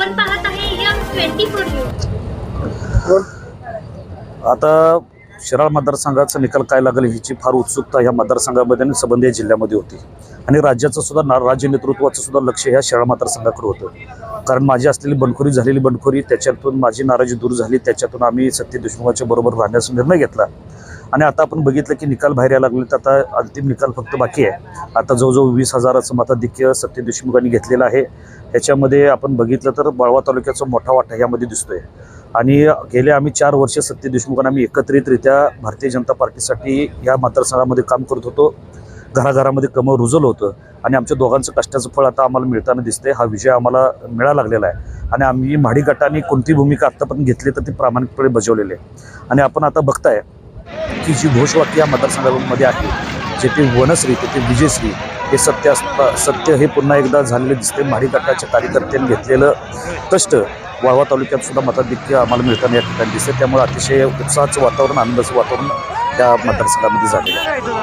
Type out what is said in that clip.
आपण पाहत आहे यम ट्वेंटी फोर न्यूज. आता शिराळ मतदारसंघाचा निकाल काय लागेल ह्याची फार उत्सुकता ह्या मतदारसंघामध्ये आणि संबंधित जिल्ह्यामध्ये होती. आणि राज्याचं सुद्धा ना राज्य नेतृत्वाचं सुद्धा लक्ष ह्या शिराळ मतदारसंघाकडे होतं. कारण माझी असलेली बंडखोरी झालेली बंडखोरी त्याच्यातून माझी नाराजी दूर झाली त्याच्यातून आम्ही सत्य देशमुखाच्या बरोबर राहण्याचा निर्णय घेतला. आणि आता आपण बघितलं की निकाल बाहेर यायला लागले तर आता अंतिम निकाल फक्त बाकी आहे. आता जवळजवळ वीस हजाराचं मताधिक्य सत्य देशमुखांनी घेतलेलं आहे. ह्याच्यामध्ये आपण बघितलं तर बळवा तालुक्याचा मोठा वाटा यामध्ये दिसतोय. आणि गेले आम्ही चार वर्ष सत्य देशमुखांना आम्ही एकत्रितरित्या भारतीय जनता पार्टीसाठी या मतदारसंघामध्ये काम करत होतो. घराघरामध्ये कमळ रुजवलं होतं. आणि आमच्या दोघांचं कष्टाचं फळ आता आम्हाला मिळताना दिसतंय. हा विजय आम्हाला मिळा लागलेला आहे. आणि आम्ही म्हाडी गटाने कोणती भूमिका आत्तापर्यंत घेतली तर ती प्रामाणिकपणे बजावलेली आहे. आणि आपण आता बघताय ती जी घोषवाक्य या मतदारसंघामध्ये आहे. जे वनश्री तेथे विजयश्री हे सत्य सत्य हे पुन्हा एकदा झालेलं दिसते. म्हाडी कार्यकर्त्यांनी घेतलेलं कष्ट वाळवा तालुक्यात सुद्धा मताधिक्य आम्हाला मिळताना या ठिकाणी दिसते. त्यामुळे अतिशय उत्साहाचं वातावरण आनंदाचं वातावरण त्या मतदारसंघामध्ये झालेलं आहे.